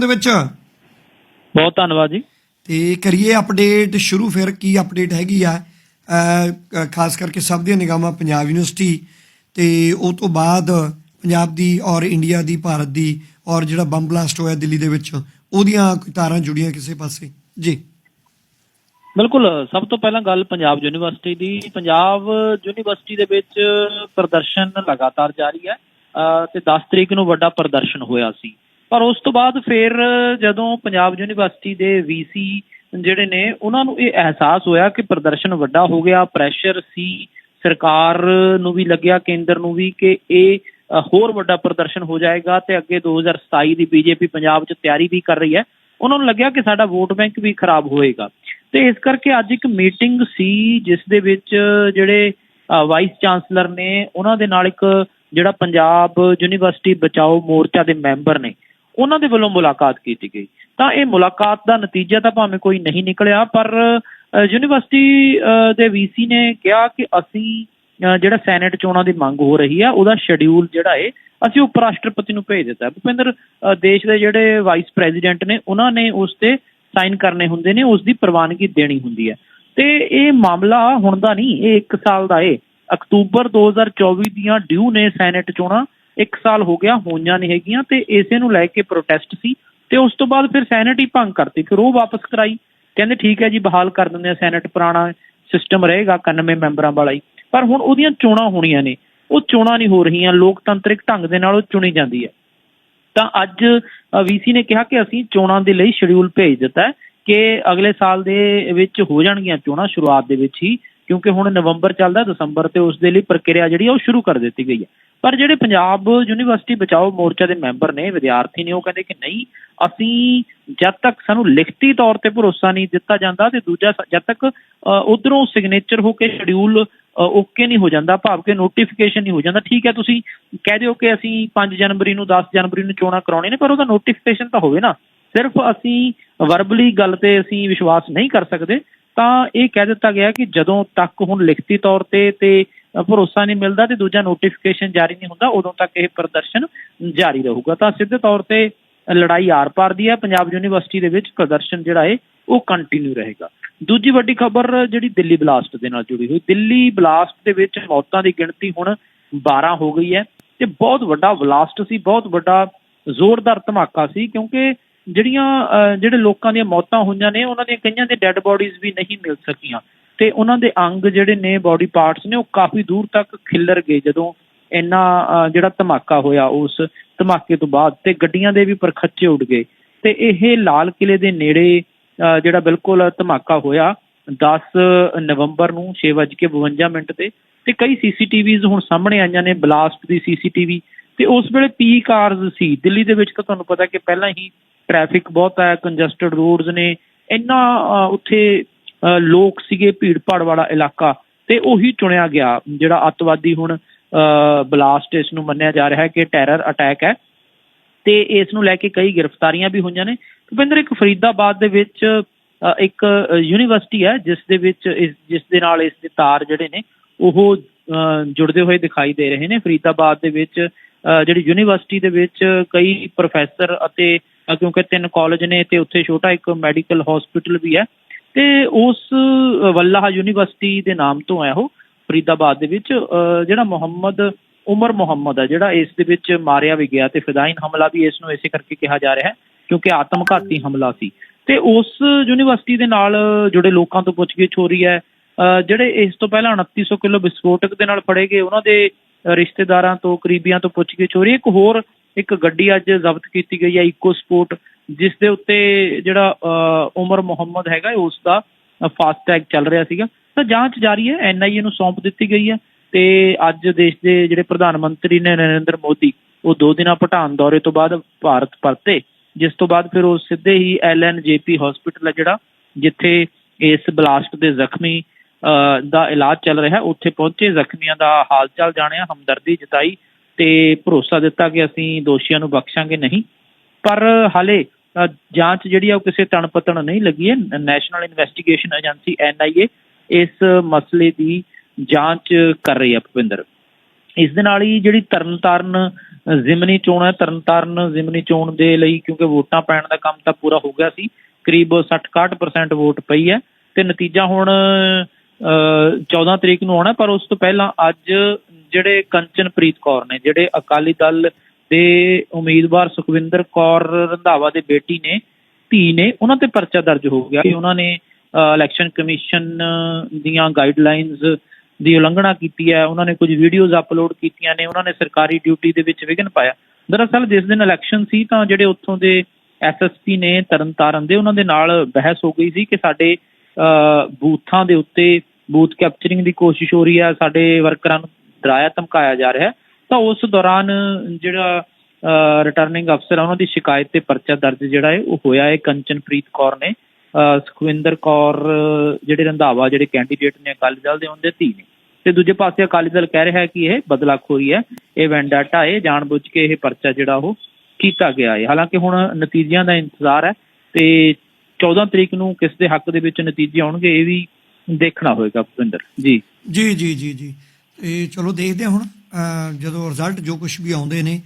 ਦੇ ਵਿੱਚ। ਬਹੁਤ ਧੰਨਵਾਦ ਜੀ। ਤੇ ਕਰੀਏ ਅਪਡੇਟ ਸ਼ੁਰੂ ਫਿਰ ਕੀ ਅਪਡੇਟ ਹੈਗੀ ਆ? ਖਾਸ ਕਰਕੇ ਸਭ ਦੀਆਂ ਨਿਗਾਹਾਂ ਪੰਜਾਬ ਯੂਨੀਵਰਸਿਟੀ ਤੇ ਉਹ ਤੋਂ ਬਾਅਦ ਪੰਜਾਬ ਦੀ ਔਰ ਇੰਡੀਆ ਦੀ ਭਾਰਤ ਦੀ ਔਰ ਜਿਹੜਾ ਬੰਬ ਬਲਾਸਟ ਹੋਇਆ ਦਿੱਲੀ ਦੇ ਵਿੱਚ ਉਹਦੀਆਂ ਕੋਈ ਤਾਰਾਂ ਜੁੜੀਆਂ ਕਿਸੇ ਪਾਸੇ? ਜੀ। ਬਿਲਕੁਲ ਸਭ ਤੋਂ ਪਹਿਲਾਂ ਗੱਲ ਪੰਜਾਬ ਯੂਨੀਵਰਸਿਟੀ ਦੀ। ਪੰਜਾਬ ਯੂਨੀਵਰਸਿਟੀ ਦੇ ਵਿੱਚ ਪ੍ਰਦਰਸ਼ਨ ਲਗਾਤਾਰ ਜਾਰੀ ਹੈ। ਤੇ 10 ਤਰੀਕ ਨੂੰ ਵੱਡਾ ਪ੍ਰਦਰਸ਼ਨ ਹੋਇਆ ਸੀ। ਪਰ ਉਸ ਤੋਂ ਬਾਅਦ ਫਿਰ ਜਦੋਂ ਪੰਜਾਬ ਯੂਨੀਵਰਸਿਟੀ ਦੇ ਵੀਸੀ ਜਿਹੜੇ ਨੇ, ਉਹਨਾਂ ਨੂੰ ਇਹ ਅਹਿਸਾਸ ਹੋਇਆ ਕਿ ਪ੍ਰਦਰਸ਼ਨ ਵੱਡਾ ਹੋ ਗਿਆ ਪ੍ਰੈਸ਼ਰ ਸੀ, ਸਰਕਾਰ ਨੂੰ ਵੀ ਲੱਗਿਆ, ਕੇਂਦਰ ਨੂੰ ਵੀ ਕਿ ਇਹ ਹੋਰ ਵੱਡਾ ਪ੍ਰਦਰਸ਼ਨ ਹੋ ਜਾਏਗਾ ਤੇ ਅੱਗੇ 2027 ਦੀ ਬੀਜੇਪੀ ਪੰਜਾਬ 'ਚ ਤਿਆਰੀ ਵੀ ਕਰ ਰਹੀ ਹੈ। ਉਹਨਾਂ ਨੂੰ ਲੱਗਿਆ ਕਿ ਸਾਡਾ ਵੋਟ ਬੈਂਕ ਵੀ ਖਰਾਬ ਹੋਏਗਾ। ਤੇ ਇਸ ਕਰਕੇ ਅੱਜ ਇੱਕ ਮੀਟਿੰਗ ਸੀ, ਜਿਸ ਦੇ ਵਿੱਚ ਜਿਹੜੇ ਵਾਈਸ ਚਾਂਸਲਰ ਨੇ, ਉਹਨਾਂ ਦੇ ਨਾਲ ਇੱਕ ਜਿਹੜਾ ਪੰਜਾਬ ਯੂਨੀਵਰਸਿਟੀ ਬਚਾਓ ਮੋਰਚਾ ਦੇ ਮੈਂਬਰ ਨੇ ਉਹਨਾਂ ਦੇ ਵੱਲੋਂ ਮੁਲਾਕਾਤ ਕੀਤੀ ਗਈ। ਤਾਂ ਇਹ ਮੁਲਾਕਾਤ ਦਾ ਨਤੀਜਾ ਤਾਂ ਭਾਵੇਂ ਕੋਈ ਨਹੀਂ ਨਿਕਲਿਆ ਪਰ ਯੂਨੀਵਰਸਿਟੀ ਅ, ਦੇ ਵੀਸੀ ਨੇ ਕਿਹਾ ਕਿ ਅਸੀਂ ਜਿਹੜਾ ਸੈਨੇਟ ਚੋਣਾਂ ਦੀ ਮੰਗ ਹੋ ਰਹੀ ਆ ਉਹਦਾ ਸ਼ਡਿਊਲ ਜਿਹੜਾ ਏ ਅਸੀਂ ਉਪ ਰਾਸ਼ਟਰਪਤੀ ਨੂੰ ਭੇਜ ਦਿੱਤਾ। ਭੁਪਿੰਦਰ ਦੇਸ਼ ਦੇ ਜਿਹੜੇ ਵਾਈਸ ਪ੍ਰੈਜ਼ੀਡੈਂਟ ਨੇ ਉਹਨਾਂ ਨੇ ਉਸ ਤੇ ਸਾਈਨ ਕਰਨੇ ਹੁੰਦੇ ਨੇ ਉਸ ਦੀ ਪ੍ਰਵਾਨਗੀ ਦੇਣੀ ਹੁੰਦੀ ਹੈ ਤੇ ਇਹ ਮਾਮਲਾ ਹੁਣ ਦਾ ਨਹੀਂ ਇਹ 1 ਸਾਲ ਦਾ ਏ। ਅਕਤੂਬਰ 2024 ਦੀਆਂ ਡਿਊ ਨੇ ਸੈਨੇਟ ਚੋਣਾਂ 1 ਸਾਲ ਹੋ ਗਿਆ, ਹੋਈਆਂ ਨਹੀਂ ਹੈਗੀਆਂ ਤੇ ਇਸੇ ਨੂੰ ਲੈ ਕੇ ਪ੍ਰੋਟੈਸਟ ਸੀ ਤੇ ਉਸ ਤੋਂ ਬਾਅਦ ਫਿਰ ਸੈਨੇਟ ਹੀ ਭੰਗ ਕਰਤੀ, ਫਿਰ ਉਹ ਵਾਪਸ ਕਰਾਈ। ਕਹਿੰਦੇ ਠੀਕ ਹੈ ਜੀ, ਬਹਾਲ ਕਰ ਦਿੰਦੇ ਆ ਸੈਨੇਟ ਪੁਰਾਣਾ ਸਿਸਟਮ ਰਹੇਗਾ 91 ਮੈਂਬਰਾਂ ਵਾਲਾ ਹੀ। ਪਰ ਹੁਣ ਉਹਦੀਆਂ ਚੋਣਾਂ ਹੋਣੀਆਂ ਨੇ, ਉਹ ਚੋਣਾਂ ਨਹੀਂ ਹੋ ਰਹੀਆਂ, ਲੋਕਤੰਤਰਿਕ ਢੰਗ ਦੇ ਨਾਲ ਉਹ ਚੁਣੀ ਜਾਂਦੀ ਹੈ। ਤਾਂ ਅੱਜ ਵੀਸੀ ਨੇ ਕਿਹਾ ਕਿ ਅਸੀਂ ਚੋਣਾਂ ਦੇ ਲਈ ਸ਼ਡਿਊਲ ਭੇਜ ਦਿੱਤਾ ਕਿ ਅਗਲੇ ਸਾਲ ਦੇ ਵਿੱਚ ਹੋ ਜਾਣਗੀਆਂ ਚੋਣਾਂ, ਸ਼ੁਰੂਆਤ ਦੇ ਵਿੱਚ ਹੀ। ਕਿਉਂਕਿ ਹੁਣ ਨਵੰਬਰ ਚੱਲਦਾ, ਦਸੰਬਰ ਤੇ ਉਸ ਦੇ ਲਈ ਪ੍ਰਕਿਰਿਆ ਜਿਹੜੀ ਆ ਉਹ ਸ਼ੁਰੂ ਕਰ ਦਿੱਤੀ ਗਈ ਹੈ ਪਰ ਜਿਹੜੇ ਪੰਜਾਬ ਯੂਨੀਵਰਸਿਟੀ ਬਚਾਓ ਮੋਰਚਾ ਦੇ ਮੈਂਬਰ ਨੇ, ਵਿਦਿਆਰਥੀ ਨੇ, ਉਹ ਕਹਿੰਦੇ ਕਿ ਨਹੀਂ, ਅਸੀਂ ਜਦ ਤੱਕ ਸਾਨੂੰ ਲਿਖਤੀ ਤੌਰ ਤੇ ਭਰੋਸਾ ਨਹੀਂ ਦਿੱਤਾ ਜਾਂਦਾ ਤੇ ਦੂਜਾ ਜਦ ਤੱਕ ਉਧਰੋਂ ਸਿਗਨੇਚਰ ਹੋ ਕੇ ਸ਼ਡਿਊਲ ਓਕੇ ਨਹੀਂ ਹੋ ਜਾਂਦਾ, ਭਾਵ ਕਿ ਨੋਟੀਫਿਕੇਸ਼ਨ ਨਹੀਂ ਹੋ ਜਾਂਦਾ, ਠੀਕ ਹੈ ਤੁਸੀਂ ਕਹਿ ਦਿਓ ਕਿ ਅਸੀਂ 5 ਜਨਵਰੀ ਨੂੰ 10 ਜਨਵਰੀ ਨੂੰ ਚੋਣਾਂ ਕਰਾਉਣੇ ਨੇ, ਪਰ ਉਹਦਾ ਨੋਟੀਫਿਕੇਸ਼ਨ ਤਾਂ ਹੋਵੇ ਨਾ। ਸਿਰਫ ਅਸੀਂ ਵਰਬਲੀ ਗੱਲ ਤੇ ਅਸੀਂ ਵਿਸ਼ਵਾਸ ਨਹੀਂ ਕਰ ਸਕਦੇ। ਤਾਂ ਇਹ ਕਹਿ ਦਿੱਤਾ ਗਿਆ ਕਿ ਜਦੋਂ ਤੱਕ ਹੁਣ ਲਿਖਤੀ ਤੌਰ ਤੇ ਤੇ ਭਰੋਸਾ ਨਹੀਂ ਮਿਲਦਾ ਤੇ ਦੂਜਾ ਨੋਟੀਫਿਕੇਸ਼ਨ ਜਾਰੀ ਨਹੀਂ ਹੁੰਦਾ, ਉਦੋਂ ਤੱਕ ਇਹ ਪ੍ਰਦਰਸ਼ਨ ਜਾਰੀ ਰਹੂਗਾ। ਤਾਂ ਸਿੱਧੇ ਤੌਰ ਤੇ ਲੜਾਈ ਆਰ-ਪਾਰ ਦੀ ਹੈ, ਪੰਜਾਬ ਯੂਨੀਵਰਸਿਟੀ ਦੇ ਵਿੱਚ ਪ੍ਰਦਰਸ਼ਨ ਜਿਹੜਾ ਹੈ, ਉਹ ਕੰਟੀਨਿਊ ਰਹੇਗਾ। ਦੂਜੀ ਵੱਡੀ ਖਬਰ ਜਿਹੜੀ ਦਿੱਲੀ ਬਲਾਸਟ ਦੇ ਨਾਲ ਜੁੜੀ ਹੋਈ। ਦਿੱਲੀ ਬਲਾਸਟ ਦੇ ਵਿੱਚ ਮੌਤਾਂ ਦੀ ਗਿਣਤੀ ਹੁਣ 12 ਹੋ ਗਈ ਹੈ ਤੇ ਬਹੁਤ ਵੱਡਾ ਬਲਾਸਟ ਸੀ, ਬਹੁਤ ਵੱਡਾ ਜ਼ੋਰਦਾਰ ਧਮਾਕਾ ਸੀ, ਕਿਉਂਕਿ ਜਿਹੜੀਆਂ ਜਿਹੜੇ ਲੋਕਾਂ ਦੀਆਂ ਮੌਤਾਂ ਹੋਈਆਂ ਨੇ, ਉਹਨਾਂ ਦੀਆਂ ਕਈਆਂ ਦੇ ਡੈੱਡ ਬੋਡੀਜ਼ ਵੀ ਨਹੀਂ ਮਿਲ ਸਕੀਆਂ। ਤੇ ਉਹਨਾਂ ਦੇ ਅੰਗ ਜਿਹੜੇ ਨੇ ਬਾਡੀ ਪਾਰਟਸ ਨੇ, ਉਹ ਕਾਫੀ ਦੂਰ ਤੱਕ ਖਿੱਲਰ ਗਏ ਜਦੋਂ ਇੰਨਾ ਜਿਹੜਾ ਧਮਾਕਾ ਹੋਇਆ ਉਸ ਧਮਾਕੇ ਤੋਂ ਬਾਅਦ। ਤੇ ਗੱਡੀਆਂ ਦੇ ਵੀ ਪਰਖੱਚੇ ਉੱਡ ਗਏ। ਤੇ ਇਹ ਲਾਲ ਕਿਲੇ ਦੇ ਨੇੜੇ ਜਿਹੜਾ ਬਿਲਕੁਲ ਧਮਾਕਾ ਹੋਇਆ 10 ਨਵੰਬਰ ਨੂੰ 6:52 ਮਿੰਟ ਤੇ ਤੇ ਕਈ ਸੀਸੀਟੀਵੀਜ਼ ਹੁਣ ਸਾਹਮਣੇ ਆਈਆਂ ਨੇ, ਬਲਾਸਟ ਦੀ ਸੀਸੀਟੀਵੀ। ਤੇ ਉਸ ਵੇਲੇ ਪੀ ਕਾਰਸ ਸੀ। ਦਿੱਲੀ ਦੇ ਵਿੱਚ ਤਾਂ ਤੁਹਾਨੂੰ ਪਤਾ ਕਿ ਪਹਿਲਾਂ ਹੀ ਟ੍ਰੈਫਿਕ ਬਹੁਤ ਹੈ ਕੰਜਸਟਡ ਰੋਡਸ ਨੇ ਇੰਨਾ ਉੱਥੇ ਲੋਕ ਸੀਗੇ ਭੀੜ ਭਾੜ ਵਾਲਾ ਇਲਾਕਾ ਤੇ ਉਹੀ ਚੁਣਿਆ ਗਿਆ ਜਿਹੜਾ ਅੱਤਵਾਦੀ ਹੁਣ ਬਲਾਸਟ ਇਸ ਨੂੰ ਮੰਨਿਆ ਜਾ ਰਿਹਾ ਹੈ ਕਿ ਟੈਰਰ ਅਟੈਕ ਹੈ ਤੇ ਇਸ ਨੂੰ ਲੈ ਕੇ ਕਈ ਗ੍ਰਿਫਤਾਰੀਆਂ ਵੀ ਹੋਈਆਂ ਨੇ। ਭੁਪਿੰਦਰ ਇੱਕ ਫਰੀਦਾਬਾਦ ਦੇ ਵਿੱਚ ਇੱਕ ਯੂਨੀਵਰਸਿਟੀ ਹੈ ਜਿਸ ਦੇ ਵਿੱਚ ਇਸ ਜਿਸ ਦੇ ਨਾਲ ਇਸ ਦੇ ਤਾਰ ਜਿਹੜੇ ਨੇ ਉਹ ਅ, ਜੁੜਦੇ ਹੋਏ ਦਿਖਾਈ ਦੇ ਰਹੇ ਨੇ। ਫਰੀਦਾਬਾਦ ਦੇ ਵਿੱਚ ਜਿਹੜੀ ਯੂਨੀਵਰਸਿਟੀ ਦੇ ਵਿੱਚ ਕਈ ਪ੍ਰੋਫੈਸਰ ਅਤੇ ਕਿਉਂਕਿ ਤਿੰਨ ਕਾਲਜ ਨੇ ਤੇ ਉੱਥੇ ਛੋਟਾ ਇੱਕ ਮੈਡੀਕਲ ਹਸਪੀਟਲ ਵੀ ਹੈ ਤੇ ਉਸ ਵੱਲਾਹ ਯੂਨੀਵਰਸਿਟੀ ਦੇ ਨਾਮ ਤੋਂ ਹੈ ਉਹ ਫਰੀਦਾਬਾਦ ਦੇ ਵਿੱਚ ਜਿਹੜਾ ਮੁਹੰਮਦ ਉਮਰ ਮੁਹੰਮਦ ਹੈ ਜਿਹੜਾ ਇਸ ਦੇ ਵਿੱਚ ਮਾਰਿਆ ਵੀ ਗਿਆ ਤੇ ਫਿਦਾਇਨ ਹਮਲਾ ਵੀ ਇਸ ਨੂੰ ਇਸੇ ਕਰਕੇ ਕਿਹਾ ਜਾ ਰਿਹਾ ਹੈ ਕਿਉਂਕਿ ਆਤਮਘਾਤੀ ਹਮਲਾ ਸੀ। ਤੇ ਉਸ ਯੂਨੀਵਰਸਿਟੀ ਦੇ ਨਾਲ ਜੁੜੇ ਲੋਕਾਂ ਤੋਂ ਪੁੱਛਗਿੱਛ ਹੋ ਰਹੀ ਹੈ ਅ, ਜਿਹੜੇ ਇਸ ਤੋਂ ਪਹਿਲਾਂ 2900 ਕਿਲੋ ਵਿਸਫੋਟਕ ਦੇ ਨਾਲ ਫੜੇ ਗਏ ਉਹਨਾਂ ਦੇ ਰਿਸ਼ਤੇਦਾਰਾਂ ਤੋਂ, ਕਰੀਬੀਆਂ ਤੋਂ ਪੁੱਛਗਿੱਛ ਹੋ ਰਹੀ ਹੈ। ਇੱਕ ਹੋਰ, ਇੱਕ ਗੱਡੀ ਅੱਜ ਜ਼ਬਤ ਕੀਤੀ ਗਈ ਹੈ ਇਕੋ ਸਪੋਰਟ ਜਿਸ ਦੇ ਉੱਤੇ ਜਿਹੜਾ ਉਮਰ ਮੁਹੰਮਦ ਹੈਗਾ ਉਸ ਦਾ ਫਾਸਟ ਟੈਗ ਚੱਲ ਰਿਹਾ ਸੀਗਾ। ਤਾਂ ਜਾਂਚ ਜਾਰੀ ਹੈ ਐਨਆਈਏ ਨੂੰ ਸੌਂਪ ਦਿੱਤੀ ਗਈ ਹੈ ਤੇ ਅੱਜ ਦੇਸ਼ ਦੇ ਜਿਹੜੇ ਪ੍ਰਧਾਨ ਮੰਤਰੀ ਨੇ ਨਰਿੰਦਰ ਮੋਦੀ, ਉਹ ਦੋ ਦਿਨਾਂ ਭੂਟਾਨ ਦੌਰੇ ਤੋਂ ਬਾਅਦ ਭਾਰਤ ਪਰਤੇ। ਜਿਸ ਤੋਂ ਬਾਅਦ ਫਿਰ ਉਹ ਸਿੱਧੇ ਹੀ ਐਲਐਨਜੇਪੀ ਹਸਪੀਟਲ ਹੈ ਜਿਹੜਾ, ਜਿੱਥੇ ਇਸ ਬਲਾਸਟ ਦੇ ਜ਼ਖਮੀ ਦਾ ਇਲਾਜ ਚੱਲ ਰਿਹਾ। ਉੱਥੇ ਪਹੁੰਚੇ, ਜ਼ਖਮੀਆਂ ਦਾ ਹਾਲ ਚਾਲ ਜਾਣਿਆ, ਹਮਦਰਦੀ ਜਤਾਈ ਤੇ ਭਰੋਸਾ ਦਿੱਤਾ ਕਿ ਅਸੀਂ ਦੋਸ਼ੀਆਂ ਨੂੰ ਬਖਸ਼ਾਂਗੇ ਨਹੀਂ। ਪਰ ਹਾਲੇ ਜਾਂਚ ਜਿਹੜੀ ਆ ਉਹ ਕਿਸੇ ਤਣਪਤਣ ਨਹੀਂ ਲੱਗੀ ਹੈ। ਨੈਸ਼ਨਲ ਇਨਵੈਸਟੀਗੇਸ਼ਨ ਏਜੰਸੀ ਐਨਆਈਏ ਇਸ ਮਸਲੇ ਦੀ ਜਾਂਚ ਕਰ ਰਹੀ ਹੈ ਭੁਪਿੰਦਰ। ਇਸ ਦੇ ਨਾਲ ਹੀ ਜਿਹੜੀ ਤਰਨਤਾਰਨ ਜ਼ਿਮਨੀ ਚੋਣ ਹੈ, ਤਰਨਤਾਰਨ ਜ਼ਿਮਨੀ ਚੋਣ ਦੇ ਲਈ ਕਿਉਂਕਿ ਵੋਟਾਂ ਪੈਣ ਦਾ ਕੰਮ ਤਾਂ ਪੂਰਾ ਹੋ ਗਿਆ ਸੀ, ਕਰੀਬ 60-61% ਵੋਟ ਪਈ ਹੈ ਤੇ ਨਤੀਜਾ ਹੁਣ 14 ਤਰੀਕ ਨੂੰ ਆਉਣਾ, ਪਰ ਉਸ ਤੋਂ ਪਹਿਲਾਂ ਅੱਜ ਜਿਹੜੇ ਕੰਚਨਪ੍ਰੀਤ ਕੌਰ ਨੇ, ਜਿਹੜੇ ਅਕਾਲੀ ਦਲ ਦੇ ਉਮੀਦਵਾਰ ਸੁਖਵਿੰਦਰ ਕੌਰ ਰੰਧਾਵਾ ਦੇ ਬੇਟੀ ਨੇ, ਧੀ ਨੇ, ਉਹਨਾਂ ਤੇ ਪਰਚਾ ਦਰਜ ਹੋ ਗਿਆ ਕਿ ਉਹਨਾਂ ਨੇ ਇਲੈਕਸ਼ਨ ਕਮਿਸ਼ਨ ਦੀਆਂ ਗਾਈਡਲਾਈਨਸ ਦੀ ਉਲੰਘਣਾ ਕੀਤੀ ਹੈ, ਉਹਨਾਂ ਨੇ ਕੁਝ ਵੀਡੀਓਜ਼ ਅਪਲੋਡ ਕੀਤੀਆਂ ਨੇ, ਉਹਨਾਂ ਨੇ ਸਰਕਾਰੀ ਡਿਊਟੀ ਦੇ ਵਿੱਚ ਵਿਘਨ ਪਾਇਆ। ਦਰਅਸਲ ਜਿਸ ਦਿਨ ਇਲੈਕਸ਼ਨ ਸੀ, ਤਾਂ ਜਿਹੜੇ ਉੱਥੋਂ ਦੇ ਐਸਐਸਪੀ ਨੇ, ਤਰਨਤਾਰਨ ਦੇ, ਉਹਨਾਂ ਦੇ ਨਾਲ ਬਹਿਸ ਹੋ ਗਈ ਸੀ ਕਿ ਸਾਡੇ ਬੂਥਾਂ ਦੇ ਉੱਤੇ ਬੂਥ ਕੈਪਚਰਿੰਗ ਦੀ ਕੋਸ਼ਿਸ਼ ਹੋ ਰਹੀ ਹੈ ਸਾਡੇ ਵਰਕਰਾਂ ਨੂੰ ਡਰਾਇਆ ਧਮਕਾਇਆ ਜਾ ਰਿਹਾ ਹੈ। ਤਾਂ ਉਸ ਦੌਰਾਨ ਜਿਹੜਾ ਰਿਟਰਨਿੰਗ ਅਫਸਰ ਉਹਨਾਂ ਦੀ ਸ਼ਿਕਾਇਤ ਤੇ ਪਰਚਾ ਦਰਜ ਜਿਹੜਾ ਹੈ ਉਹ ਹੋਇਆ ਹੈ। ਕੰਚਨਪ੍ਰੀਤ ਕੌਰ ਨੇ। ਅ, ਸੁਖਵਿੰਦਰ ਕੌਰ ਜਿਹੜੇ ਰੰਧਾਵਾ ਜਿਹੜੇ ਕੈਂਡੀਡੇਟ ਨੇ ਅਕਾਲੀ ਦਲ ਦੇ ਉਹਦੇ ਧੀ ਨੇ। ਤੇ ਦੂਜੇ ਪਾਸੇ ਅਕਾਲੀ ਦਲ ਕਹਿ ਰਿਹਾ ਹੈ ਕਿ ਇਹ ਬਦਲਾਖੋਰੀ ਹੈ ਇਹ ਵੈਂਡਾਟਾ ਹੈ ਜਾਣਬੁੱਝ ਕੇ ਇਹ ਪਰਚਾ ਜਿਹੜਾ ਉਹ ਕੀਤਾ ਗਿਆ ਹੈ। ਹਾਲਾਂਕਿ ਹੁਣ ਨਤੀਜਿਆਂ ਦਾ ਇੰਤਜ਼ਾਰ ਹੈ ਤੇ 14 ਤਰੀਕ ਨੂੰ ਕਿਸ ਦੇ ਹੱਕ ਦੇ ਵਿੱਚ ਨਤੀਜੇ ਆਉਣਗੇ, ਇਹ ਵੀ ਦੇਖਣਾ ਹੋਏਗਾ ਭੁਪਿੰਦਰ। ਜੀ। ਜੀ ਜੀ ਜੀ ਜੀ। ਇਹ ਚਲੋ ਦੇਖਦੇ ਹਾਂ ਹੁਣ ਜਦੋਂ ਰਿਜ਼ਲਟ ਜੋ ਕੁਝ ਵੀ ਆਉਂਦੇ ਨੇ।